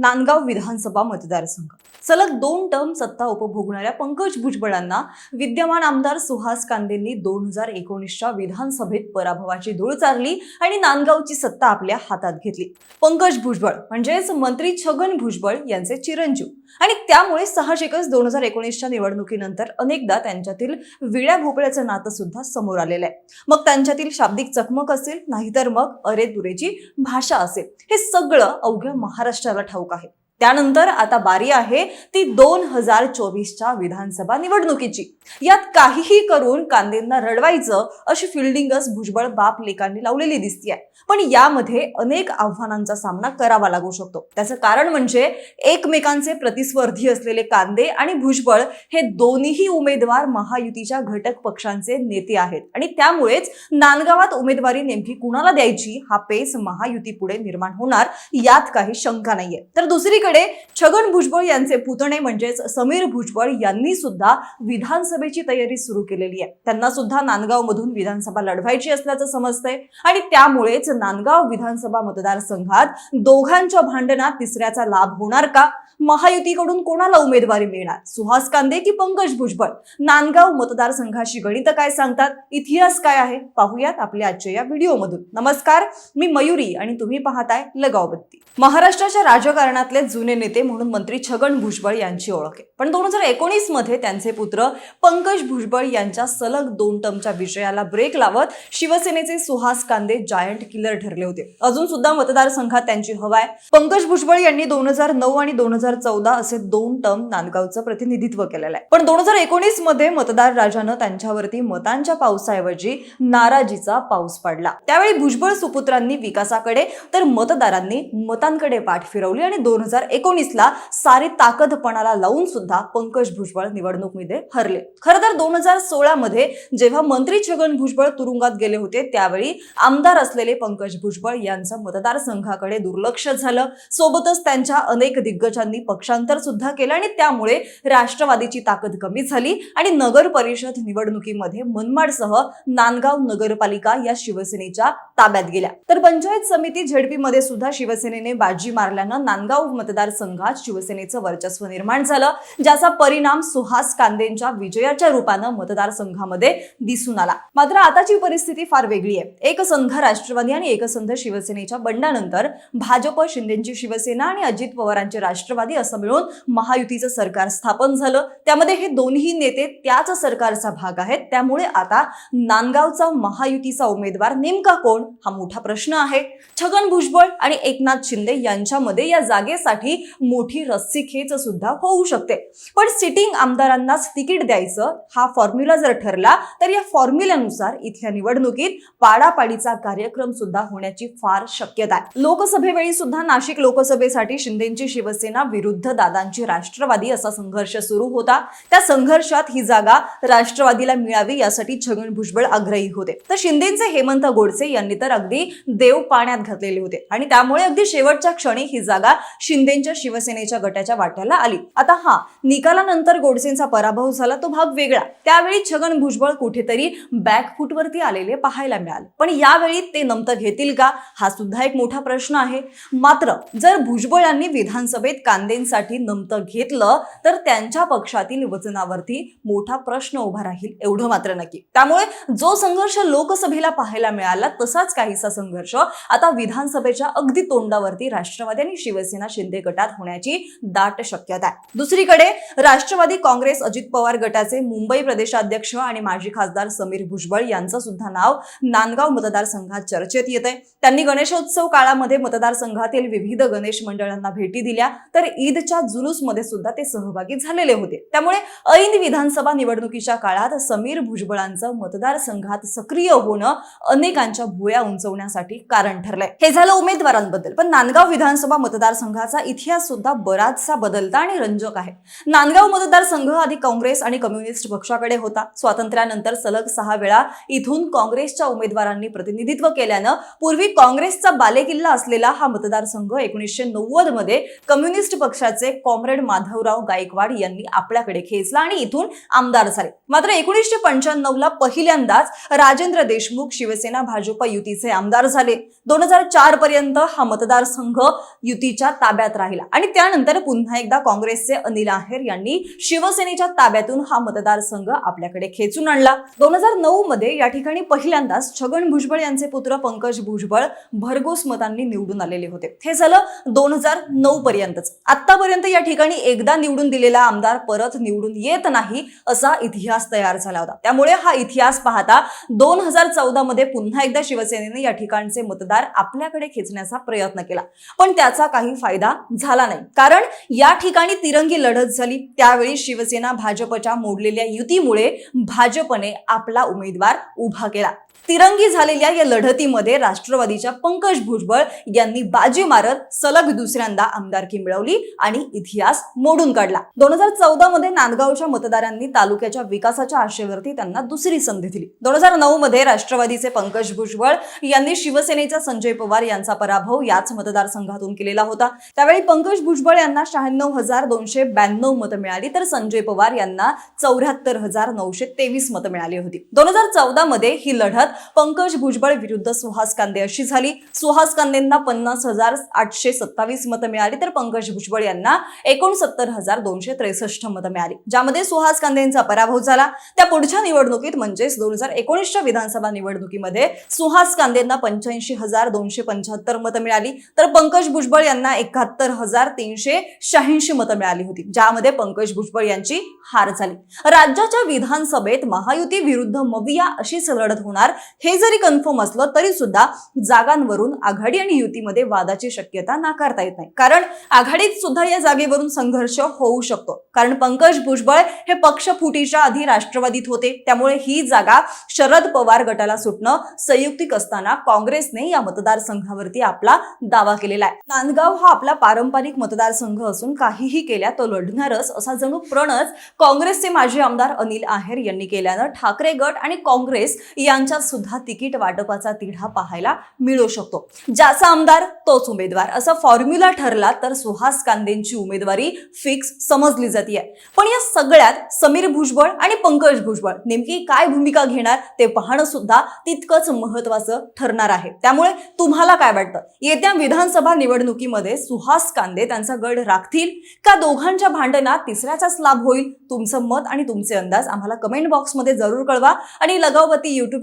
नांदगाव विधानसभा मतदारसंघ. सलग दोन टर्म सत्ता उपभोगणाऱ्या पंकज भुजबळांना विद्यमान आमदार सुहास कांदेंनी दोन हजार एकोणीसच्या विधानसभेत पराभवाची धूळ चारली आणि नांदगावची सत्ता आपल्या हातात घेतली. पंकज भुजबळ म्हणजेच मंत्री छगन भुजबळ यांचे चिरंजीव. आणि त्यामुळे साहजिकच दोन हजार एकोणीसच्या निवडणुकीनंतर अनेकदा त्यांच्यातील विळ्या भोपळ्याचं नातं सुद्धा समोर आलेलं आहे. मग त्यांच्यातील शाब्दिक चकमक असेल नाहीतर मग अरे दुरेची भाषा असेल. हे सगळं अवघ्या महाराष्ट्राला ठाऊक आहे त्यानंतर आता बारी आहे ती दोन हजार चोवीसच्या विधानसभा निवडणुकीची. यात काहीही करून कांदेंना रडवायचं अशी फिल्डिंगच भुजबळ बाप लेकांनी लावलेली दिसतीये. पण यामध्ये अनेक आव्हानांचा सामना करावा लागू शकतो. त्याचं कारण म्हणजे एकमेकांचे प्रतिस्पर्धी असलेले कांदे आणि भुजबळ हे दोन्हीही उमेदवार महायुतीच्या घटक पक्षांचे नेते आहेत. आणि त्यामुळेच नांदगावात उमेदवारी नेमकी कुणाला द्यायची हा पेच महायुती पुढे निर्माण होणार यात काही शंका नाहीये. तर दुसरीकडे छगन भुजबळ यांचे पुतणे म्हणजेच समीर भुजबळ यांनी सुद्धा विधानसभेची तयारी सुरू केलेली आहे. त्यांना सुद्धा नांदगाव मधून विधानसभा लढवायची असल्याचं समजतंय. आणि त्यामुळेच नांदगाव विधानसभा मतदारसंघात दोघांच्या भांडणात तिसऱ्याचा लाभ होणार का? महायुतीकडून कोणाला उमेदवारी मिळणार? सुहास कांदे की पंकज भुजबळ? नांदगाव मतदारसंघाशी गणित काय सांगतात? इतिहास काय आहे? पाहूयात आपल्या आजच्या या व्हिडिओमधून. नमस्कार मी मयुरी आणि तुम्ही पाहताय लगाव बत्ती महाराष्ट्राच्या राजकारणातले जुने नेते म्हणून मंत्री छगन भुजबळ यांची ओळख आहे. पण दोन हजार एकोणीसमध्ये त्यांचे पुत्र पंकज भुजबळ यांच्या सलग दोन टर्मच्या विजयाला ब्रेक लावत शिवसेनेचे सुहास कांदे जायंट किलर ठरले होते. अजून सुद्धा मतदारसंघात त्यांची हवा आहे. पंकज भुजबळ यांनी दोन हजार नऊ आणि दोन हजार चौदा असे दोन टर्म नांदगावचं प्रतिनिधित्व केलेलं आहे. पण दोन हजार एकोणीसमध्ये मतदार राजानं त्यांच्यावरती मतांच्या पावसाऐवजी नाराजीचा पाऊस पडला. त्यावेळी भुजबळ सुपुत्रांनी विकासाकडे तर मतदारांनी मतांकडे पाठ फिरवली आणि दोन हजार एकोणीसला सारी ताकदपणाला लावून सुद्धा पंकज भुजबळ निवडणुकीमध्ये हरले. खरं तर दोन हजार सोळामध्ये जेव्हा मंत्री छगन भुजबळ तुरुंगात गेले होते त्यावेळी आमदार असलेले पंकज भुजबळ यांचं मतदारसंघाकडे दुर्लक्ष झालं. सोबतच त्यांच्या अनेक दिग्गजांनी पक्षांतर सुद्धा केलं आणि त्यामुळे राष्ट्रवादीची ताकद कमी झाली. आणि नगर परिषद निवडणुकीमध्ये मनमाडसह नांदगाव नगरपालिका या शिवसेनेच्या ताब्यात गेल्या. तर पंचायत समिती झेडपीमध्ये सुद्धा शिवसेनेने बाजी मारल्यानं नांदगाव मतदारसंघात शिवसेनेचं वर्चस्व निर्माण झालं ज्याचा परिणाम सुहास कांदेंच्या विजयाच्या रूपानं मतदारसंघामध्ये दिसून आला. मात्र आताची परिस्थिती फार वेगळी आहे. एकसंघ राष्ट्रवादी आणि एकसंघ शिवसेनेच्या बंडानंतर भाजप शिंदेची शिवसेना आणि अजित पवारांचे राष्ट्रवादी असं मिळून महायुतीचं सरकार स्थापन झालं. त्यामध्ये हे दोन्ही नेते त्याच सरकारचा भाग आहेत. त्यामुळे आता नांदगावचा महायुतीचा उमेदवार नेमका कोण? हा मोठा प्रश्न आहे. छगन भुजबळ आणि एकनाथ शिंदे यांच्यामध्ये या जागेसाठी मोठी रस्सीखेच सुद्धा होऊ शकते. पण सिटिंग आमदारांनाच तिकीट द्यायचं हा फॉर्म्युला जर ठरला तर या फॉर्म्युल्यानुसार इथल्या निवडणुकीत पाडापाडीचा कार्यक्रम सुद्धा होण्याची फार शक्यता आहे. लोकसभेवेळी सुद्धा नाशिक लोकसभेसाठी शिंदेची शिवसेना विरुद्ध दादांची राष्ट्रवादी असा संघर्ष सुरू होता. त्या संघर्षात ही जागा राष्ट्रवादीला मिळावी यासाठी छगन भुजबळ आग्रही होते. तर शिंदेचे हेमंत गोडसे यांनी तर अगदी देव पाण्यात घातलेले होते आणि त्यामुळे अगदी शेवटच्या क्षणी ही जागा शिंदेच्या शिवसेनेच्या गटाच्या वाट्याला आली. आता हा निकालानंतर गोडसेंचा पराभव झाला तो भाग वेगळा. त्यावेळी छगन भुजबळ कुठेतरी बॅकफूटवरती आलेले पाहायला मिळाले. पण यावेळी ते नमतं घेतील का? हा सुद्धा एक मोठा प्रश्न आहे. मात्र जर भुजबळांनी विधानसभेत कांदेंसाठी नमतं घेतलं तर त्यांच्या पक्षातील वचनावरती मोठा प्रश्न उभा राहील एवढं मात्र नक्की. त्यामुळे जो संघर्ष लोकसभेला पाहायला मिळाला तसाच काहीसा संघर्ष आता विधानसभेच्या अगदी तोंडावरती राष्ट्रवादी आणि शिवसेना शिंदे गटात होण्याची दाट शक्यता आहे. दुसरीकडे राष्ट्रवादी काँग्रेस अजित पवार गटाचे मुंबई प्रदेशाध्यक्ष आणि माजी खासदार समीर भुजबळ यांचं सुद्धा नाव नांदगाव मतदारसंघात चर्चेत येत आहे त्यांनी गणेशोत्सव काळामध्ये मतदारसंघातील विविध गणेश मंडळांना भेटी दिल्या तर ईदच्या जुलूसमध्ये सुद्धा ते सहभागी झालेले होते. त्यामुळे ऐन विधानसभा निवडणुकीच्या काळात समीर भुजबळांचं मतदारसंघात सक्रिय होणं अनेकांच्या भुया उंचवण्यासाठी कारण ठरलंय. हे झालं उमेदवारांबद्दल. पण नांदगाव विधानसभा मतदारसंघाचा इतिहास सुद्धा बराचसा बदलता आणि रंजक आहे. नांदगाव मतदारसंघ आधी काँग्रेस आणि कम्युनिस्ट पक्षाकडे होता. स्वातंत्र्यानंतर सलग सहा वेळा इथून काँग्रेसच्या उमेदवारांनी प्रतिनिधित्व केल्यानं पूर्वी काँग्रेसचा बालेकिल्ला असलेला हा मतदारसंघ एकोणीसशे नव्वदमध्ये कम्युनिस्ट पक्षाचे कॉम्रेड माधवराव गायकवाड यांनी आपल्याकडे खेचला आणि इथून आमदार झाले. मात्र एकोणीसशे पंच्याण्णव ला पहिल्यांदाच राजेंद्र देशमुख शिवसेना भाजप युतीचे आमदार झाले. दोन हजार चार पर्यंत हा मतदारसंघ युतीच्या ताब्यात राहिला आणि त्यानंतर पुन्हा एकदा काँग्रेसचे अनिल आहेर यांनी शिवसेनेच्या ताब्यातून हा मतदारसंघ आपल्याकडे खेचून आणला. दोन हजार नऊ मध्ये या ठिकाणी पहिल्यांदाच छगन भुजबळ यांचे पुत्र पंकज भुजबळ भरघोस मतांनी निवडून आलेले होते. हे झालं दोन हजार नऊ पर्यंतच. आतापर्यंत या ठिकाणी एकदा निवडून दिलेला आमदार परत निवडून येत नाही असा इतिहास तयार झाला होता. त्यामुळे हा इतिहास पाहता दोन हजार चौदा मध्ये पुन्हा एकदा शिवसेनेने या ठिकाणचे मतदार आपल्याकडे खेचण्याचा प्रयत्न केला. पण त्याचा काही फायदा झाला नाही. कारण या ठिकाणी तिरंगी लढत झाली. त्यावेळी शिवसेना भाजपच्या मोडलेल्या युतीमुळे भाजपने आपला उमेदवार उभा केला. तिरंगी झालेल्या या लढतीमध्ये राष्ट्रवादीच्या पंकज भुजबळ यांनी बाजी मारत सलग दुसऱ्यांदा आमदारकी मिळवली आणि इतिहास मोडून काढला. दोन हजार चौदा मध्ये नांदगावच्या मतदारांनी तालुक्याच्या विकासाच्या आशेवरती त्यांना दुसरी संधी दिली. दोन हजार नऊ मध्ये राष्ट्रवादीचे पंकज भुजबळ यांनी शिवसेनेचा संजय पवार यांचा पराभव याच मतदारसंघातून केलेला होता. त्यावेळी पंकज भुजबळ यांना शहाण्णव हजार दोनशे ब्याण्णव मतं मिळाली तर संजय पवार यांना चौऱ्याहत्तर हजार नऊशे तेवीस मतं मिळाली होती. दोन हजार चौदा मध्ये ही लढत पंकज भुजबळ विरुद्ध सुहास कांदे अशी झाली. सुहास कांदेंना पन्नास हजार आठशे सत्तावीस मतं मिळाली तर पंकज भुजबळ यांना एकोणसत्तर हजार दोनशे त्रेसष्ट मतं मिळाली. ज्यामध्ये सुहास कांदेंचा पराभव झाला. त्या पुढच्या निवडणुकीत म्हणजेच दोन हजार एकोणीसच्या विधानसभा निवडणुकीमध्ये सुहास कांदेंना पंच्याऐंशी हजार दोनशे पंच्याहत्तर मतं मिळाली. तर पंकज भुजबळ यांना एकाहत्तर हजार तीनशे शहाऐंशी मतं मिळाली होती. ज्यामध्ये पंकज भुजबळ यांची हार झाली. राज्याच्या विधानसभेत महायुती विरुद्ध मविया अशीच लढत होणार. हे जरी कन्फर्म असलं तरी सुद्धा जागांवरून आघाडी आणि युतीमध्ये वादाची शक्यता नाकारता येत नाही. कारण आघाडीत सुद्धा या जागेवरून संघर्ष होऊ शकतो. कारण पंकज भुजबळ हे पक्ष फुटीच्या आधी राष्ट्रवादीत होते. त्यामुळे ही जागा शरद पवार गटाला सुटणं संयुक्तिक असताना काँग्रेसने या मतदारसंघावरती आपला दावा केलेला आहे. नांदगाव हा आपला पारंपरिक मतदारसंघ असून काहीही केल्या तो लढणारच असा जणू प्रणच काँग्रेसचे माजी आमदार अनिल आहेर यांनी केल्यानं ठाकरे गट आणि काँग्रेस यांच्या सुद्धा तिकीट वाटपाचा तिढा पाहायला मिळू शकतो. ज्याचा आमदार तोच उमेदवार. असा फॉर्म्युला ठरला तर सुहास कांदेंची उमेदवारी फिक्स समजली जाते पण या सगळ्यात समीर भुजबळ आणि पंकज भुजबळ नेमकी काय भूमिका घेणार ते पाहणं सुद्धा तितकंच महत्वाचं ठरणार आहे. त्यामुळे तुम्हाला काय वाटतं? येत्या विधानसभा निवडणुकीमध्ये सुहास कांदे त्यांचा गड राखतील का दोघांच्या भांडणात तिसऱ्याचाच लाभ होईल? तुमचं मत आणि तुमचे अंदाज आम्हाला कमेंट बॉक्समध्ये जरूर कळवा आणि लगावती युट्यूब